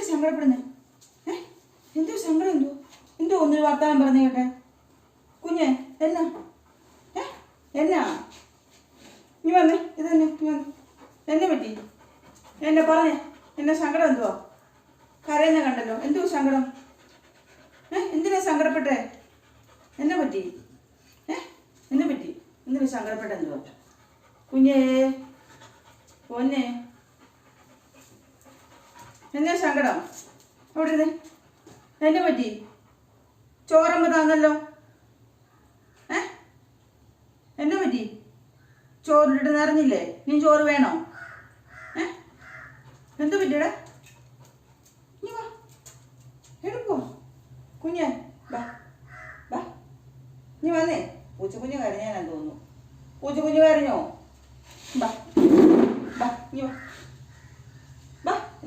സങ്കടപ്പെടുന്നേ? ഏ? എന്തോ സങ്കടം എന്തോ? എന്തോ ഒന്നൊരു വർത്താനം പറഞ്ഞു കേട്ടെ. കുഞ്ഞെ എന്നാ? ഏ? എന്നാ? നീ വന്നേ ഇത് തന്നെ നീ വന്നേ. എന്നെ പറ്റി? എന്നെ പറഞ്ഞേ എന്നെ സങ്കടം എന്തുവാ? കരയുന്ന കണ്ടല്ലോ എന്തോ സങ്കടം? ഏ? എന്തിനാ സങ്കടപ്പെട്ടേ? എന്നെ പറ്റി? ഏ? എന്നെ പറ്റി? എന്തിനാ സങ്കടപ്പെട്ടെന്തുവാ കുഞ്ഞേ പൊന്നെ. എന്നാ സങ്കടം? അവിടെ എന്നെ പറ്റി? ചോറമ്മ താന്നല്ലോ. ഏ? എന്നെ പറ്റി? ചോറിട്ട് നിറഞ്ഞില്ലേ? നീ ചോറ് വേണോ? ഏ? എന്ത് പറ്റിയടാ? നീ വാ. എടുക്കോ കുഞ്ഞേ വാ. വാ. നീ വന്നേ. പൂച്ചക്കുഞ്ഞ് കരഞ്ഞാനാന്ന് തോന്നുന്നു. പൂച്ചക്കുഞ്ഞ് കരഞ്ഞോ? ബാ വാ നീ വാ.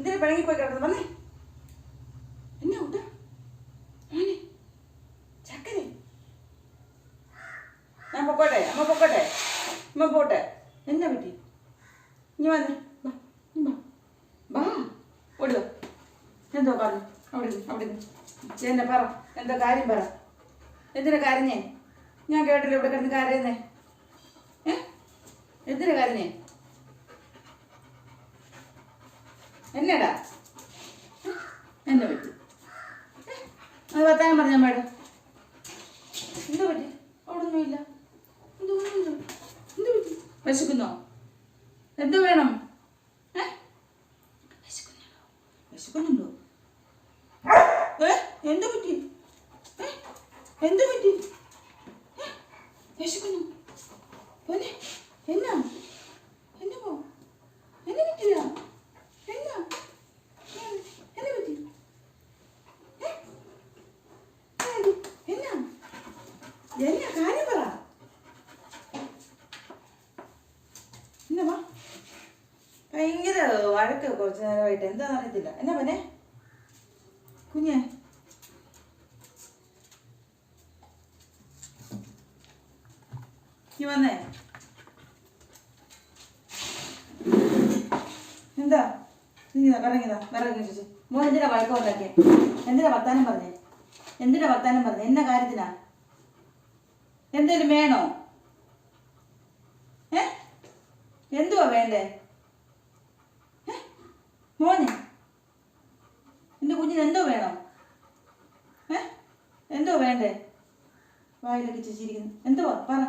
എന്തിനാ പിണങ്ങി പോയി കിടക്കുന്നത്? വന്നേ. എന്നാ കൂട്ട മോനെ ചക്കരെ ഞാൻ പൊക്കോട്ടെ അമ്മ പൊക്കോട്ടെ. അമ്മ പോട്ടെ. എന്നാ പറ്റി? ഇനി വന്നേ. ഓടുക എന്തോ പറഞ്ഞു? അവിടെ അവിടെ എന്നെ പറ? എന്താ കാര്യം പറ. എന്തിനാ കരഞ്ഞേ? ഞാൻ കേട്ടില്ല ഇവിടെ കിടന്ന് കരയുന്നേ. ഏ? എന്തിനാ കരഞ്ഞേ? എന്നടാ? എന്നെ പറ്റി? അത് വർത്താനം പറഞ്ഞാൽ മേഡം എന്താ പറ്റി? അവിടൊന്നുമില്ല. എന്ത് പറ്റി? വിശക്കുന്നോ? എന്തോ വേണം? ഏ? വിശക്കുന്നുണ്ടോ? വിശക്കുന്നുണ്ടോ? ഏ? എന്ത് പറ്റി? ഏ? എന്ത് പറ്റി ഏ? വിശക്കുന്നു പോനെ എന്നാ എന്നെ പോ എന്നെ പറ്റില്ല എന്നാ ഏ, എന്നെ പറ്റി ഏ? ഏത്? എന്നാ എന്നാ കാര്യം പറ എന്നാ വാ ഭയങ്കര വഴക്ക് കുറച്ച് നേരമായിട്ട്. എന്താണെന്ന് അറിയത്തില്ല. എന്നാ പിന്നെ കുഞ്ഞെ? നീ വന്നേ. എന്താ? നീതാ വിറങ്ങിതാ വിറങ്ങി ചോദിച്ചു മോൻ എന്തിനാ വഴക്കം ഉണ്ടാക്കിയ? എന്തിനാ വർത്താനം പറഞ്ഞേ? എന്തിനാ വർത്താനം പറഞ്ഞേ? എന്നാ കാര്യത്തിനാ? എന്തേലും വേണോ ഏ എന്തുവാ വേണ്ടേ? മോനെ എന്റെ കുഞ്ഞിന് എന്തോ വേണോ? ഏ എന്തോ വേണ്ടേ? വായിലൊക്കെ ചേച്ചിരിക്കുന്നു എന്തുവാ? പറ.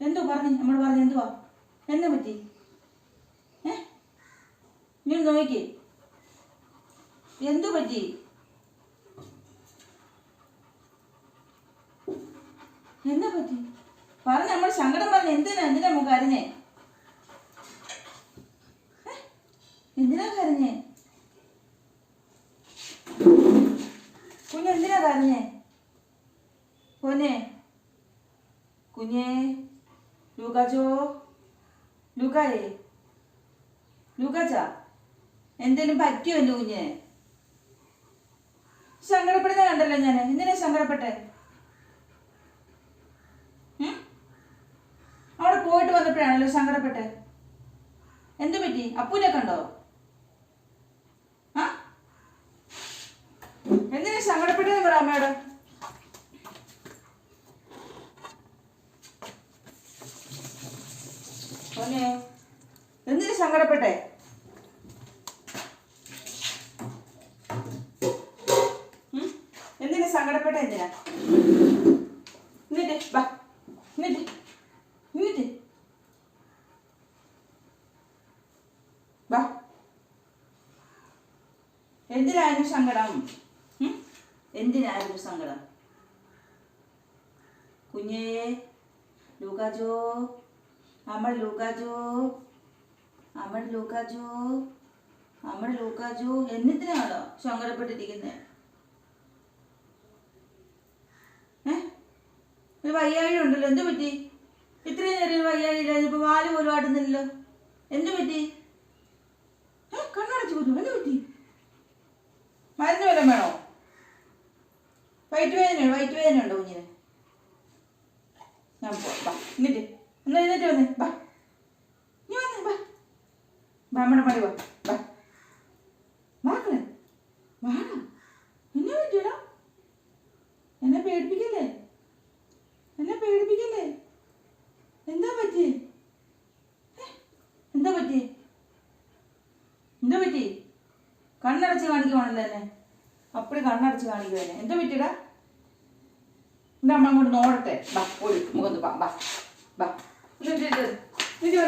എന്തോ പറഞ്ഞു നമ്മൾ പറഞ്ഞു എന്തുവാ? എന്നെ പറ്റി? ഏ നീ നോക്കി എന്തു പറ്റി? എന്നെ പറ്റി? പറഞ്ഞ നമ്മൾ സങ്കടം പറഞ്ഞ എന്തിനാ എന്തിനാ നമുക്ക് കരഞ്ഞേ ഏ? എന്തിനാ കരഞ്ഞേ? കുഞ്ഞ് എന്തിനാ കരഞ്ഞേ? പൊന്നെ. കുഞ്ഞേ ലൂക്കാച്ചോ. ലൂക്കായേ. ലൂക്കാച്ച എന്തേലും പറ്റിയോ എന്റെ കുഞ്ഞെ? സങ്കടപ്പെടുന്ന കണ്ടല്ലോ ഞാൻ എന്തിനാ സങ്കടപ്പെട്ടെ? അവിടെ പോയിട്ട് വന്നപ്പോഴാണല്ലോ സങ്കടപ്പെട്ടെ. എന്തു പറ്റി? അപ്പൂനെ കണ്ടോ ആ എന്തിനാ സങ്കടപ്പെട്ടെന്ന് പറ അമ്മയോട് മോനെ എന്തിനാ സങ്കടപ്പെട്ടെ? എന്തിനാ സങ്കടപ്പെട്ടെ എന്തിനാ? എന്നിട്ട് ബാ എന്നിട്ട് എന്നിട്ട് ബാ എന്തിനായിരുന്നു സങ്കടം? എന്തിനായിരുന്നു സങ്കടം? കുഞ്ഞേ ലൂക്കാജോ. അമ്മ ലൂക്കാജോ അമ്മ ലൂക്കാജോ അമ്മ ലൂക്കാജോ എന്നിത്തിനാണോ സങ്കടപ്പെട്ടിരിക്കുന്നത് ഒരു വയ്യാഴി ഉണ്ടല്ലോ. എന്ത് പറ്റി? ഇത്രയും നേരം ഒരു വയ്യാഴി ഇല്ലായിരുന്നു ഇപ്പൊ വാൽ പോലും ആടുന്നില്ലല്ലോ എന്ത് പറ്റി? നമ്മുടെ പണി വാ. വാങ്ങളെ വാട. എന്നെ പറ്റിയടാ. എന്നെ പേടിപ്പിക്കല്ലേ? എന്നെ പേടിപ്പിക്കല്ലേ? എന്താ പറ്റി എന്താ പറ്റി എന്താ പറ്റി കണ്ണടച്ച് കാണിക്കുവാണല്ലോ എന്നെ. അപ്പടി കണ്ണടച്ച് കാണിക്കുവാനെ എന്താ പറ്റിയടാ? എന്താ അമ്മ അങ്ങോട്ട് നോടട്ടെ? ബാ ഓടി മുഖം ബാ ബാ ബാ ഇത് ഇത്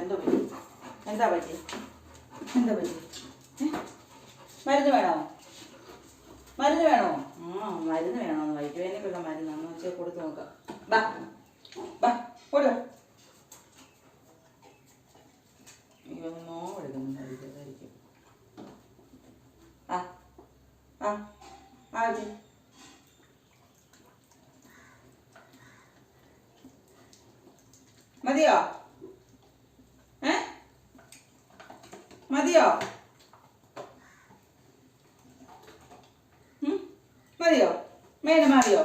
എന്താ പറ്റി? എന്താ പറ്റി? എന്താ പറ്റി? മരുന്ന് വേണോ? മരുന്ന് വേണോ? ആ മരുന്ന് വേണോ. വൈറ്റുവേനക്കുള്ള മരുന്നാന്ന് വെച്ചാൽ കൊടുത്ത് നോക്കാം. ബാ ബാ കൊടു. നോവെടുക്കുന്നുണ്ടായിരിക്കും ആ ആ ആ മതിയോ? ഏ? മതിയോ? മതിയോ? മേലെ മാറിയോ?